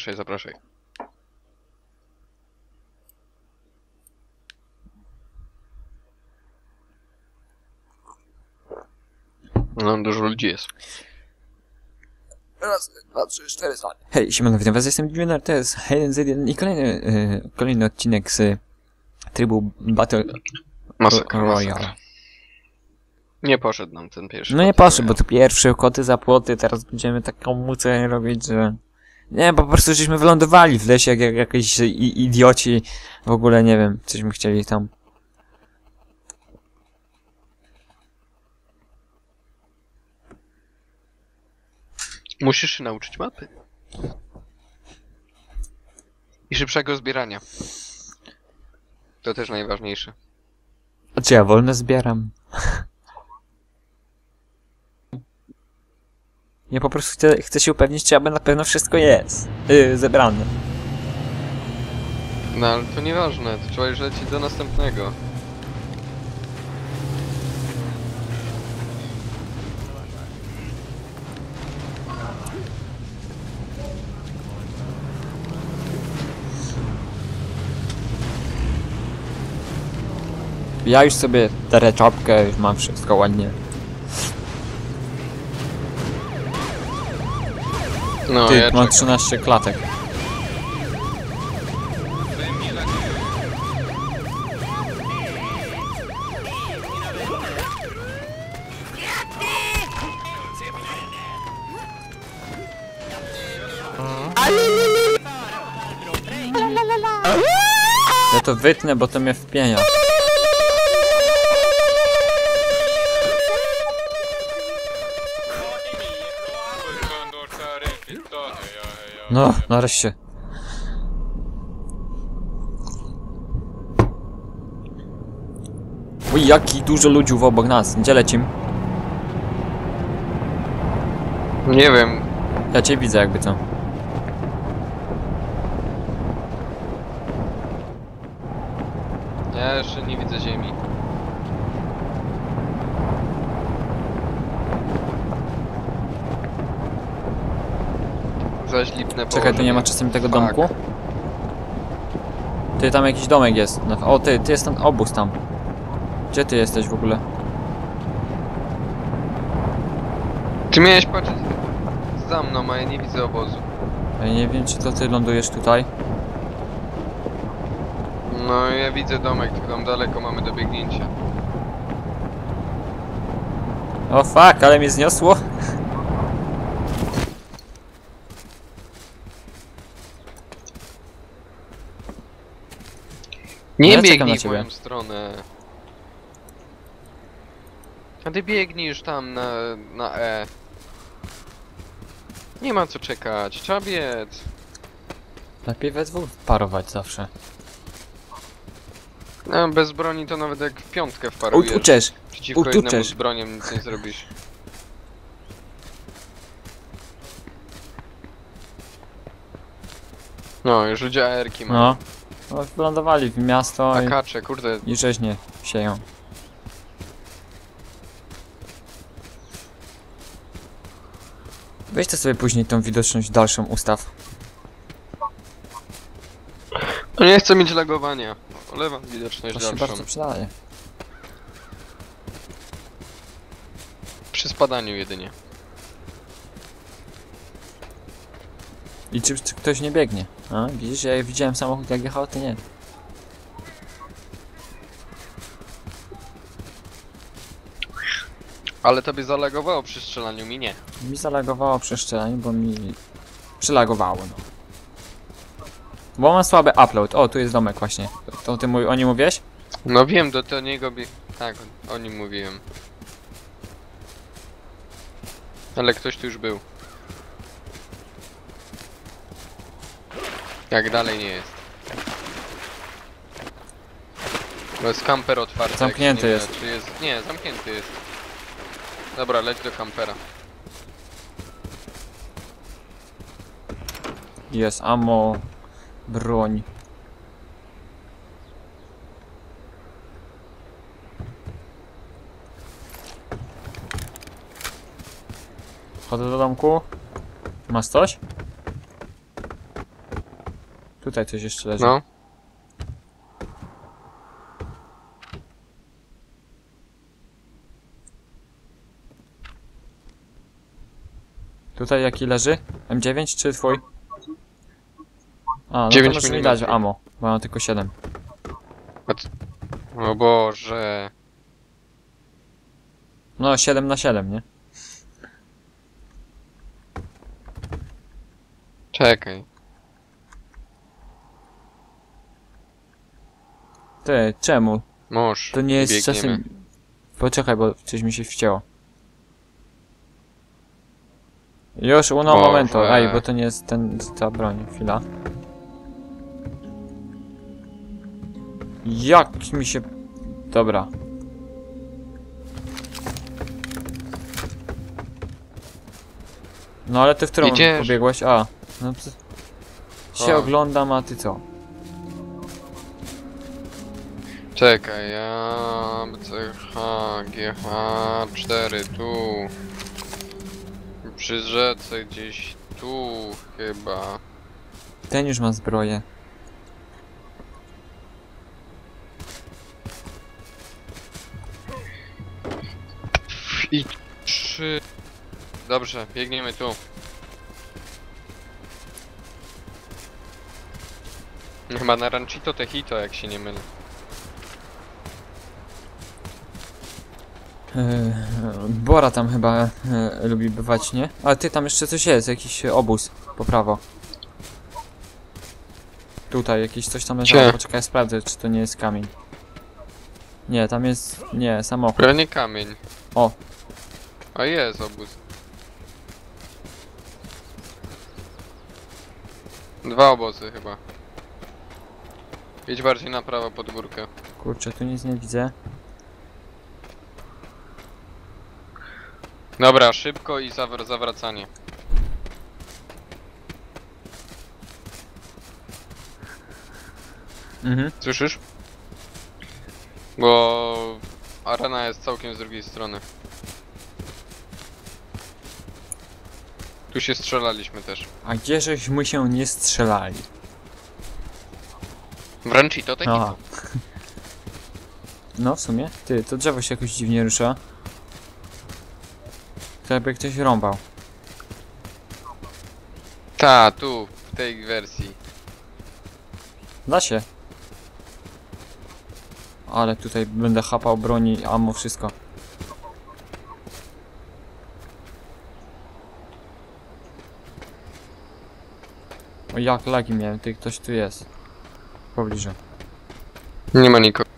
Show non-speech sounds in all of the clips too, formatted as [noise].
zapraszaj, zapraszaj. No, dużo ludzi jest. Raz, dwa, trzy, cztery, stary. Hej, siemano, witam was, jestem Junior, to jest Hayden Z1 i kolejny, y, kolejny odcinek z trybu Battle Masakra, Royale. masakra. Nie poszedł nam ten pierwszy. No nie poszedł, bo to pierwszy, koty za płoty, teraz będziemy taką mucę robić, że... Nie, po prostu żeśmy wylądowali w lesie jak, jak jakieś idioci, w ogóle nie wiem, cośmy chcieli tam. Musisz się nauczyć mapy. I szybszego zbierania. To też najważniejsze. A czy ja wolno zbieram? [laughs] Ja po prostu chcę, chcę się upewnić, czy aby na pewno wszystko jest yy, zebrane. No ale to nieważne, to trzeba już lecieć do następnego. Ja już sobie darę czapkę, już mam wszystko ładnie. No Ty, ja czekam. 13 klatek. Ja to wytnę, bo to mnie wpienia. No, nareszcie. Uj, jaki dużo ludzi obok nas. Gdzie lecim? Nie wiem, Ja cię widzę jakby co. ja jeszcze nie widzę ziemi. Zaś lipne Czekaj, tu nie ma czasem tego Fuck. domku? Ty, tam jakiś domek jest. No, O, ty, ty jest ten obóz tam. Gdzie ty jesteś w ogóle? Ty miałeś patrzeć za mną, a ja nie widzę obozu. Ja nie wiem, czy to ty lądujesz tutaj. No ja widzę domek, tylko tam daleko mamy do biegnięcia. O fuck, ale mnie zniosło. Nie No ja czekam biegnij w moją stronę. A ty biegnij już tam na, na E. Nie ma co czekać, trzeba biec. Lepiej we dwóch parować zawsze. No, bez broni to nawet jak w piątkę wparujesz. uczesz. Przeciwko ucz, jednemu z bronią nic nie zrobisz. No, już ludzie AR-ki mają. No. No wylądowali w miasto i, kacze, kurde, i rzeźnie sieją. Weź to sobie później tą widoczność dalszą ustaw. no nie chcę mieć lagowania. Olewam widoczność To się dalszą. bardzo przydaje. Przy spadaniu jedynie. I czy, czy ktoś nie biegnie? A, widzisz, ja widziałem samochód jak jechał, ty nie. Ale tobie zalagowało przy strzelaniu, mi nie. Mi zalagowało przy strzelaniu, bo mi przylagowało, no. Bo mam słaby upload. O, tu jest domek właśnie. To, ty mój, o nim mówiłeś? No wiem, do, do niego bi... Tak, o nim mówiłem. Ale ktoś tu już był. Jak dalej nie jest. Bo jest kamper otwarty. jak się Zamknięty nie jest. jest. Nie, zamknięty jest. Dobra, leć do kampera. Jest ammo, broń. Chodzę do domku. Masz coś? Tutaj coś jeszcze leży. No. Tutaj jaki leży? M9 czy twój? A, no to 9 możesz mi dać ammo, bo mam tylko 7. O Boże. No 7 na 7, nie? Czekaj. Ty, czemu? Mąż. To nie jest biegniemy. czasem... Poczekaj, bo coś mi się wcięło. Już, uno Boże. momento. Ej, bo to nie jest ten, ta broń. Chwila. Jak mi się... Dobra. No ale ty w którą Idziesz. pobiegłeś? A. No to... Się oglądam, a ty co? Czekaj, ja... CH, GH, 4, tu. Przy rzece gdzieś tu chyba. Ten już ma zbroję. I trzy. Dobrze, biegniemy tu. Chyba na Ranchito Techito, jak się nie mylę. Bora tam chyba yy, lubi bywać, nie? Ale ty tam jeszcze coś jest, jakiś obóz po prawo. Tutaj jakieś coś tam leżało, Gdzie? poczekaj, sprawdzę czy to nie jest kamień. Nie, tam jest, nie, samochód. Nie kamień. O. A jest obóz. Dwa obozy chyba. Idź bardziej na prawo pod górkę. Kurczę, tu nic nie widzę. Dobra, szybko i zawr zawracanie. Mhm. Słyszysz? Bo arena jest całkiem z drugiej strony. Tu się strzelaliśmy też. A gdzie żeśmy się nie strzelali? Wręcz i to taki. Aha. [laughs] No, w sumie. Ty, to drzewo się jakoś dziwnie rusza. To jakby ktoś rąbał. Ta, tu, w tej wersji. Da się. Ale tutaj będę chapał broni, ammo, wszystko. O jak lagi miałem, ty ktoś tu jest. W pobliżu. Nie ma nikogo.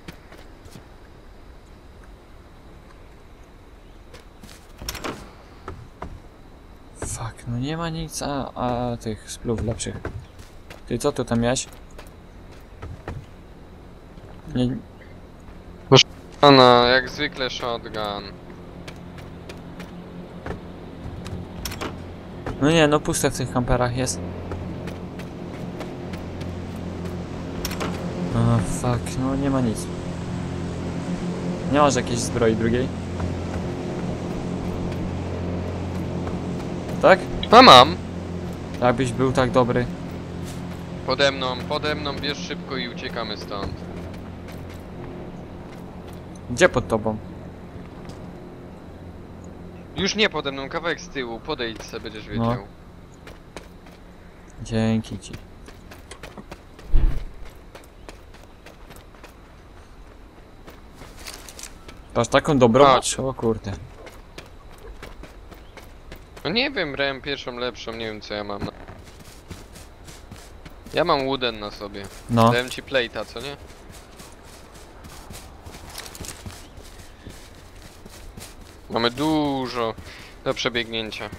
Fuck, no nie ma nic, a, a tych splów lepszych. Ty co tu tam miałeś? Nie, no, jak zwykle shotgun. no nie, no puste w tych kamperach jest. O fuck, no nie ma nic. Nie masz jakiejś zbroi drugiej? Tak? A mam! Jakbyś był tak dobry. Pode mną, pode mną, bierz szybko i uciekamy stąd. Gdzie pod tobą? Już nie pode mną, kawałek z tyłu, podejdź sobie, będziesz wiedział. No. Dzięki ci. Masz taką dobrą? O kurde. No nie wiem, brałem pierwszą lepszą, nie wiem co ja mam. Ja mam wooden na sobie. No. Dałem ci plate'a, co nie? Mamy dużo do przebiegnięcia.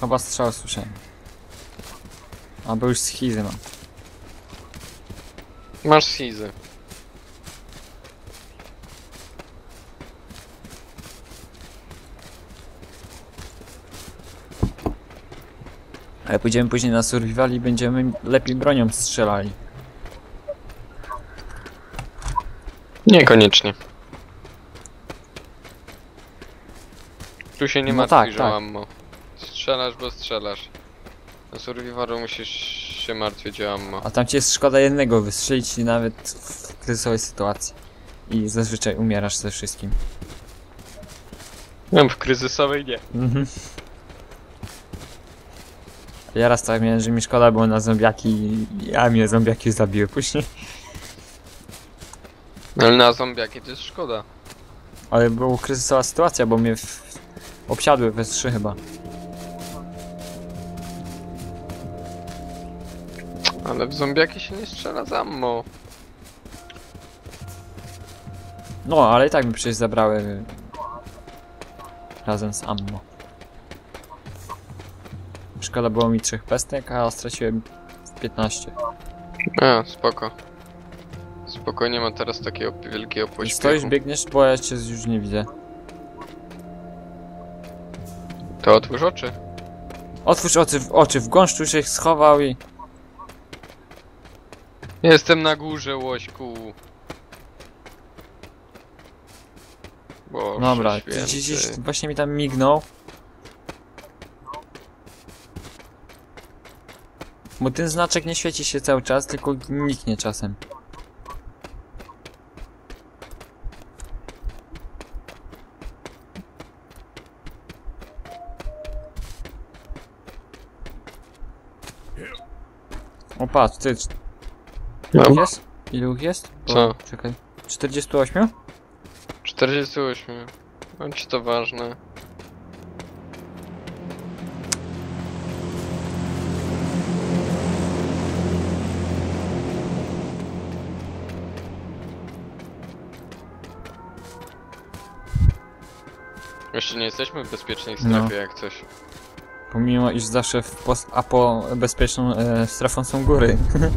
Chyba strzał słyszałem. A bo już schizy mam. Masz schizy. Ale pójdziemy później na survival i będziemy lepiej bronią strzelali. Niekoniecznie. Tu się nie No martwi, tak, że tak. ammo. Strzelasz, bo strzelasz. Na survivalu musisz się martwić o ammo. A tam ci jest szkoda jednego wystrzelić ci nawet w kryzysowej sytuacji. I zazwyczaj umierasz ze wszystkim. No, w kryzysowej nie. Mhm. Ja raz tak miałem, że mi szkoda było na zombiaki, a mnie zombiaki zabiły później. Ale na zombiaki to jest szkoda. Ale była kryzysowa sytuacja, bo mnie w... obsiadły we trzy chyba. Ale w zombiaki się nie strzela z ammo. No, ale i tak mi przecież zabrały razem z ammo. Szkoda było mi trzech pestek, a straciłem 15. A, spoko. Spoko, nie ma teraz takiego wielkiego pośpiechu. stoisz, biegniesz, bo ja cię już nie widzę. To otwórz oczy. Otwórz oczy, oczy w gąszczu się schował i... Jestem na górze, łośku. Boże Dobra, gdzieś właśnie mi tam mignął. Bo ten znaczek nie świeci się cały czas, tylko niknie czasem. O patrz, ty, No. Ilu jest? Ilu ich jest? Bo- Co? Czekaj. 48? 48. No czy to ważne? Jeszcze nie jesteśmy w bezpiecznej strefie No. jak coś. Pomimo iż zawsze w post apo bezpieczną e, strefą są góry. [laughs]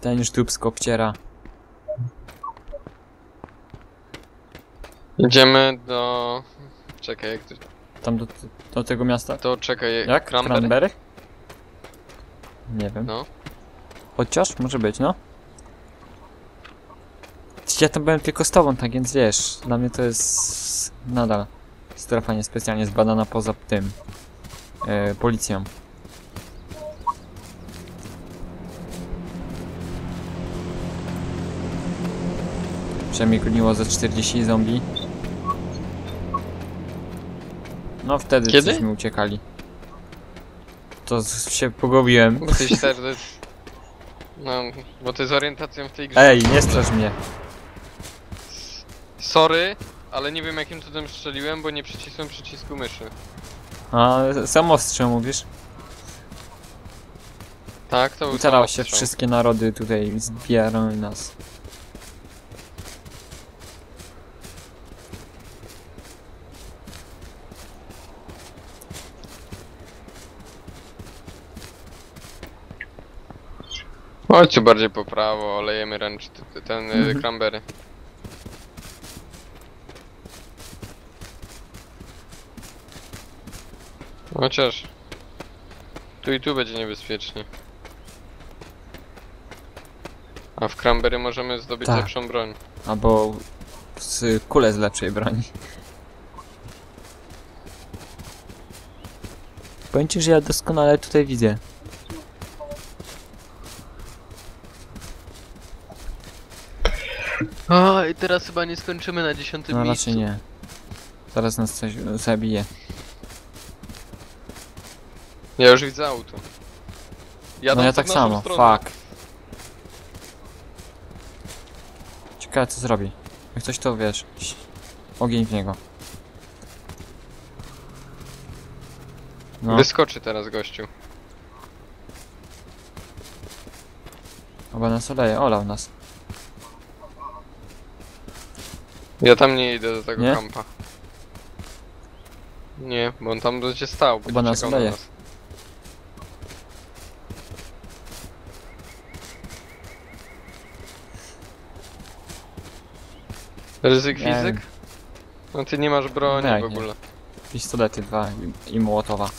Ten już dupsko obciera. Idziemy do... Czekaj, jak to... Tam do, do tego miasta? To czekaj, Jak? Cranberry? Cranberry? Nie wiem. No. Chociaż? Może być, no. Ja tam byłem tylko z tobą, tak więc wiesz, dla mnie to jest nadal strefa niespecjalnie zbadana poza tym e, policją. Przynajmniej goniło ze 40 zombie. No wtedy Kiedy? żeśmy uciekali. To z- się pogubiłem. Bo ty. [laughs] No, bo ty z orientacją w tej grze... Ej, nie straż mnie. Sorry, ale nie wiem jakim cudem strzeliłem, bo nie przycisłem przycisku myszy. A, samostrzał mówisz? Tak, to był Teraz się samostrzał. wszystkie narody tutaj zbierają nas. Chodźcie bardziej po prawo, olejemy ręcz ten Mhm. mhm. cranberry. Chociaż tu i tu będzie niebezpiecznie. A w cranberry możemy zdobyć Tak. lepszą broń. Albo z kule z lepszej broni. Powiem ci, że ja doskonale tutaj widzę. O, i teraz chyba nie skończymy na dziesiątym No miejscu. raczej nie. Zaraz nas coś zabije. Ja już widzę auto. Jadą No ja w tak naszą samo, stronę. fuck. Ciekawe co zrobi. Jak coś to wiesz. ś- Ogień w niego. No, Wyskoczy teraz gościu. chyba nas oleje, olał nas. Ja tam nie idę do tego Nie? kampa. Nie, bo on tam będzie stał, Chyba będzie nas czekał na leje. nas. Ryzyk Nie fizyk? wiem. No ty nie masz broni Tak, w nie. ogóle. Pistolety dwa i, i mołotowa.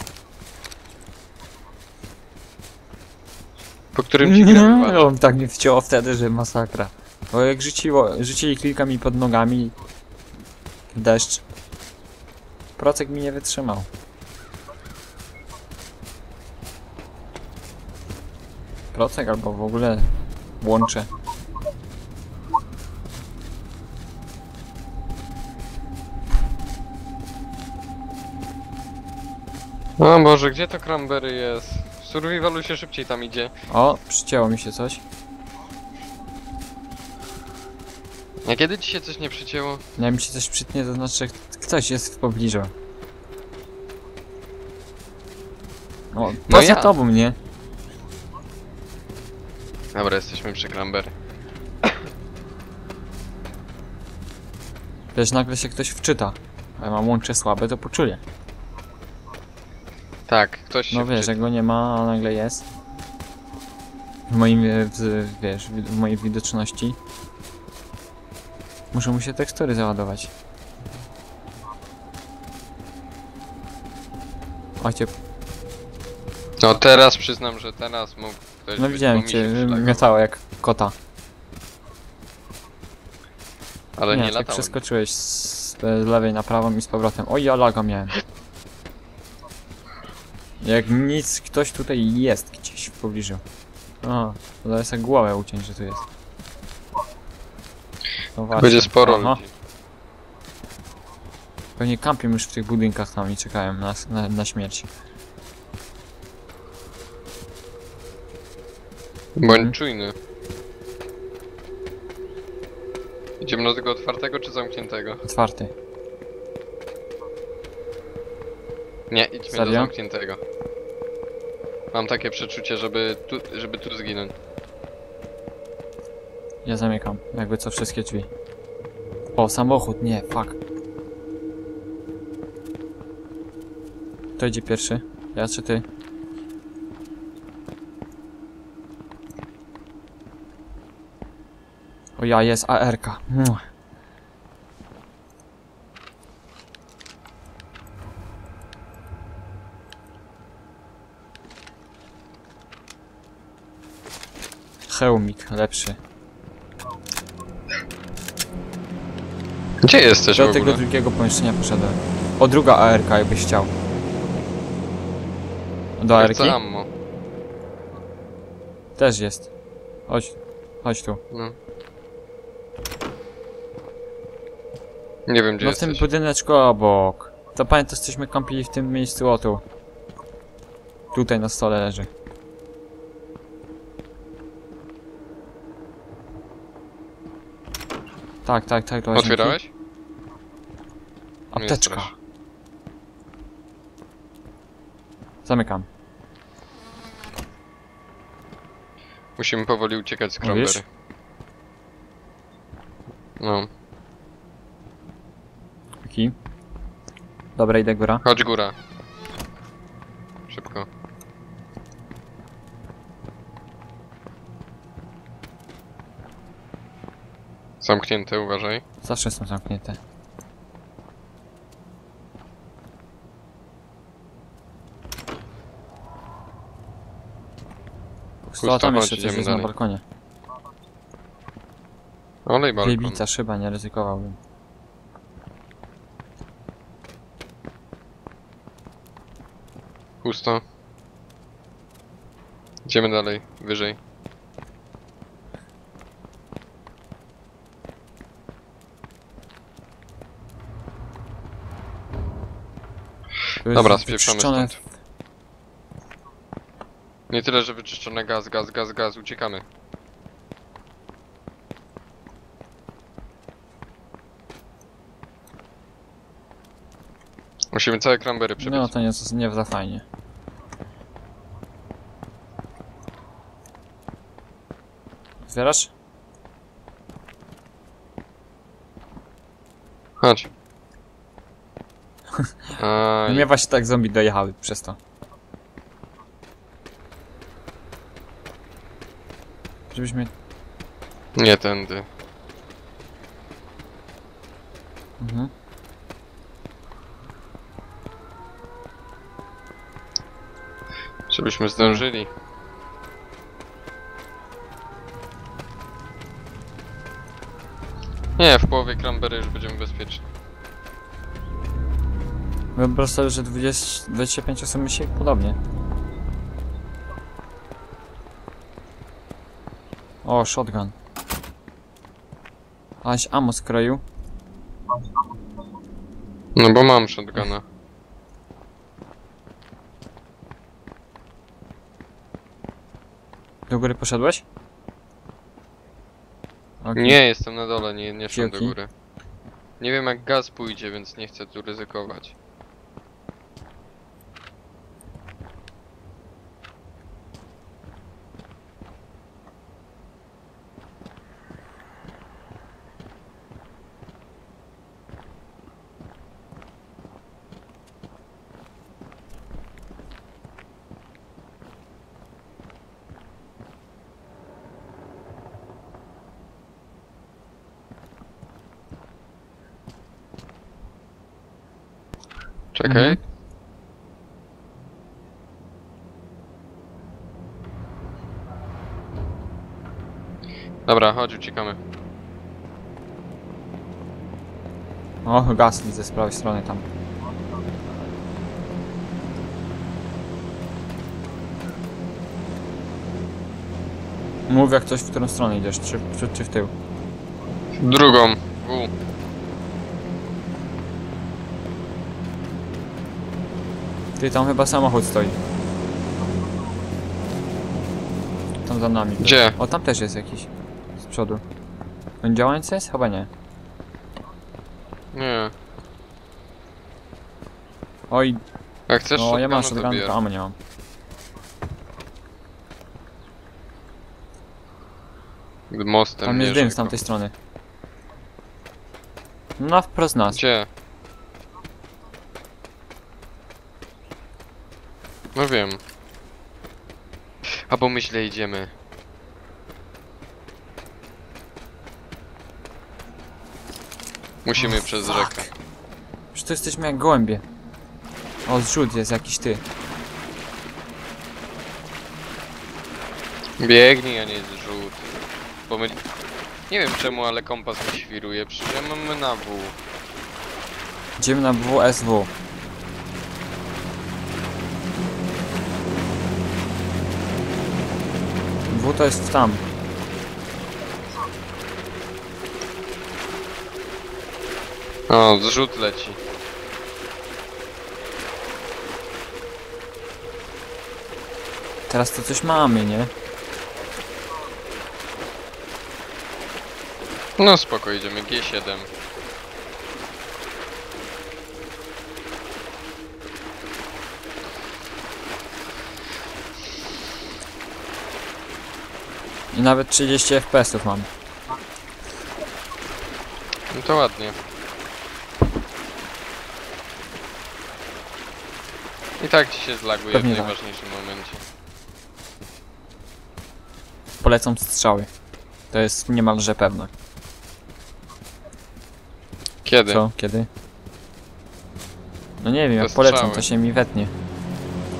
Po którym ci grę wywalisz? On tak mnie wciął wtedy, że masakra. Bo jak rzuciło, rzucili kilka mi pod nogami w deszcz, procek mi nie wytrzymał. Procek albo w ogóle łącze. O Boże, gdzie to cranberry jest? W survivalu się szybciej tam idzie. O, przycięło mi się coś. A kiedy ci się coś nie przycięło? Jak mi się coś przytnie, to znaczy, ktoś jest w pobliżu. O, poza ja. tobą, nie? Dobra, jesteśmy przy cranberry. Wiesz, nagle się ktoś wczyta. A ja mam łącze słabe, to poczuję. Tak, ktoś się No wiesz, wczy- jak go nie ma, a nagle jest. W moim, w, wiesz, w mojej widoczności. Muszę mu się tekstury załadować. Chodźcie, No teraz przyznam, że teraz mógł ktoś no być, widziałem cię, przyszlagował. miotała jak kota. Ale nie, tak latałem. przeskoczyłeś z, z lewej na prawą i z powrotem. Oj, ja laga miałem. Jak nic, ktoś tutaj jest gdzieś w pobliżu. O, zaraz jak głowę uciąć, że tu jest. No właśnie. Będzie sporo Aha. ludzi. Pewnie kampią już w tych budynkach tam i czekają na, na, na śmierć. Bądź Mhm. czujny. Idziemy do tego otwartego czy zamkniętego? Otwarty. Nie, idźmy do Serio? zamkniętego. Mam takie przeczucie, żeby tu, żeby tu zginąć. Ja zamykam. Jakby co wszystkie drzwi. O, samochód, nie, fuck. Kto idzie pierwszy? Ja czy ty? O ja, jest ARK. Hełmik lepszy. Gdzie jesteś w Do ogóle? tego drugiego pomieszczenia poszedłem. O, druga ARK, jakbyś chciał. Do Ja ARK? chcę ammo. Też jest. Chodź, chodź tu. No. Nie wiem gdzie No w tym jesteś. budyneczku obok. To pamiętasz, cośmy kąpili w tym miejscu, o tu. Tutaj na stole leży. Tak, tak, tak, łazienki. Otwierałeś? Apteczka. strasz. Zamykam. Musimy powoli uciekać z Mówisz? cranberry. No. Taki. Dobra, idę góra. Chodź góra. Szybko. Zamknięte, uważaj. Zawsze są zamknięte. A tam jeszcze coś idziemy jest na dalej. balkonie. Olej balkon. Wybica szyba, nie ryzykowałbym. Pusto. Idziemy dalej, wyżej. Tu jest Dobra, spieprzamy wyczyszczone- stąd. Nie tyle, że wyczyszczone gaz, gaz, gaz, gaz, uciekamy. Musimy całe cranberry przebić. No to nie, nie za fajnie. Otwierasz? Chodź. [laughs] Aj, Mnie właśnie tak zombie dojechały przez to. Żebyśmy... nie tędy. Mhm. Żebyśmy zdążyli. Nie, w połowie Cranberry już będziemy bezpieczni. Wyobraź sobie, że 20, 25 osób myśli podobnie. O, shotgun. Aś ammo skroił. No bo mam shotguna. Do góry poszedłeś? Okej. Nie, jestem na dole, nie, nie szłem do góry. Nie wiem jak gaz pójdzie, więc nie chcę tu ryzykować. Czekaj. Mhm. Dobra, chodź, uciekamy. O, gaz widzę z prawej strony tam. Mów jak coś w którą stronę idziesz, czy w przód, czy w tył. Drugą. W. Ty, tam chyba samochód stoi. Tam za nami. Gdzie? O, tam też jest jakiś. Przodu. On działający jest? Chyba nie. Nie. Oj, Jak chcesz no ja mam to shotgun, bierz. to ammo nie mam. Mostem Tam jest dym z go. tamtej strony. No, wprost nas. Gdzie? No wiem. A bo my źle idziemy. Musimy przez rzekę. Przecież to jesteśmy jak gołębie. O, zrzut jest jakiś ty. Biegnij, a nie zrzut. Bo my... Nie wiem czemu, ale kompas mi świruje. Przecież ja mamy na W. Idziemy na WSW. W to jest tam. O, zrzut leci. Teraz to coś mamy, nie? No spoko, idziemy G7. I nawet 30 FPS-ów mam. No to ładnie. Tak ci się zlaguje Pewnie w tak. najważniejszym momencie. Polecą strzały. To jest niemalże pewne. Kiedy? Co? Kiedy? No nie wiem, jak polecą, strzały. to się mi wetnie.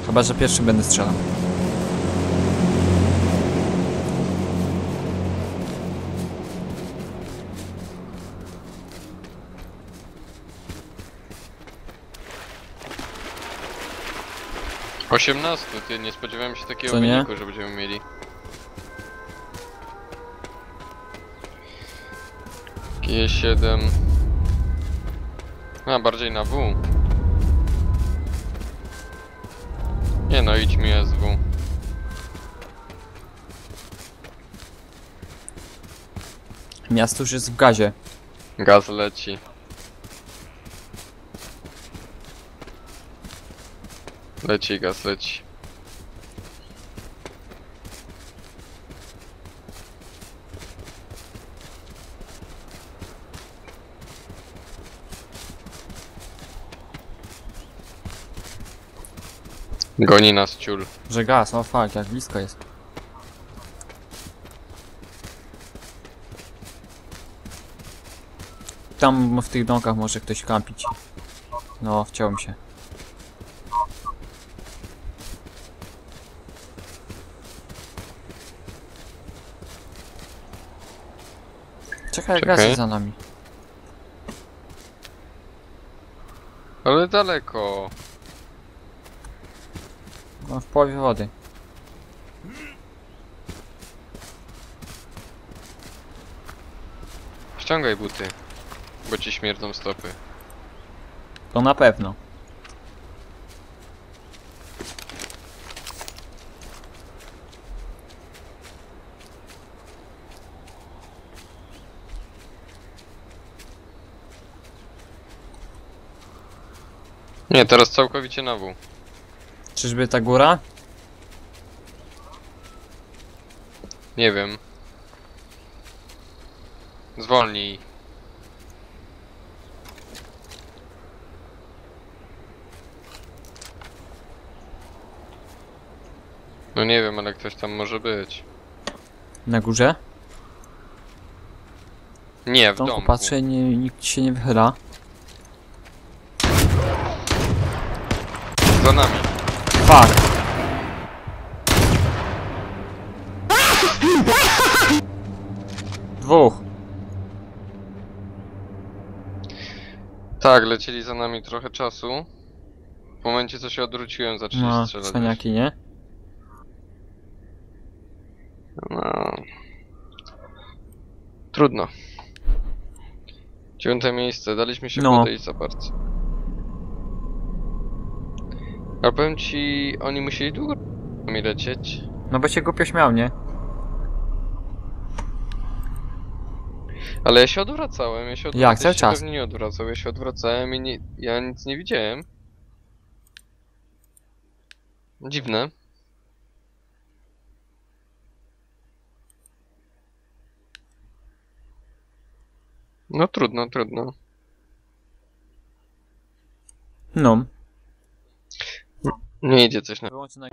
Chyba, że pierwszy będę strzelał. Osiemnastu, ty nie spodziewałem się takiego Co nie? wyniku, że będziemy mieli. G7. A, bardziej na W. Nie no, idź mi SW. Miasto już jest w gazie. Gaz leci. Leci gaz, leci. Goni nas ciul. Że gaz, o fuck, jak blisko jest. Tam w tych domkach może ktoś kampić. No, wciąłem się. Czekaj, Czekaj. gaz za nami. Ale daleko. No w połowie wody. Ściągaj buty, bo ci śmierdzą stopy. To na pewno. Nie, teraz całkowicie na W. Czyżby ta góra? Nie wiem. Zwolnij. No nie wiem, ale ktoś tam może być. Na górze? Nie, w Domku domku. patrzę, nie, nikt się nie wychyla. Za nami. Fuck! Dwóch. Tak, lecieli za nami trochę czasu. W momencie co się odwróciłem zaczęli No, strzelać. cwaniaki, nie? No. Trudno. Dziewiąte miejsce, daliśmy się No. podejść za bardzo. Ale powiem ci, oni musieli długo mi lecieć. No bo się głupio śmiał, nie? Ale ja się odwracałem, ja się odwracałem. Jak? Cały czas? nie odwracał, ja się odwracałem i nie, ja nic nie widziałem. Dziwne. No trudno, trudno. No. Nie idzie coś na... Wyłączę na...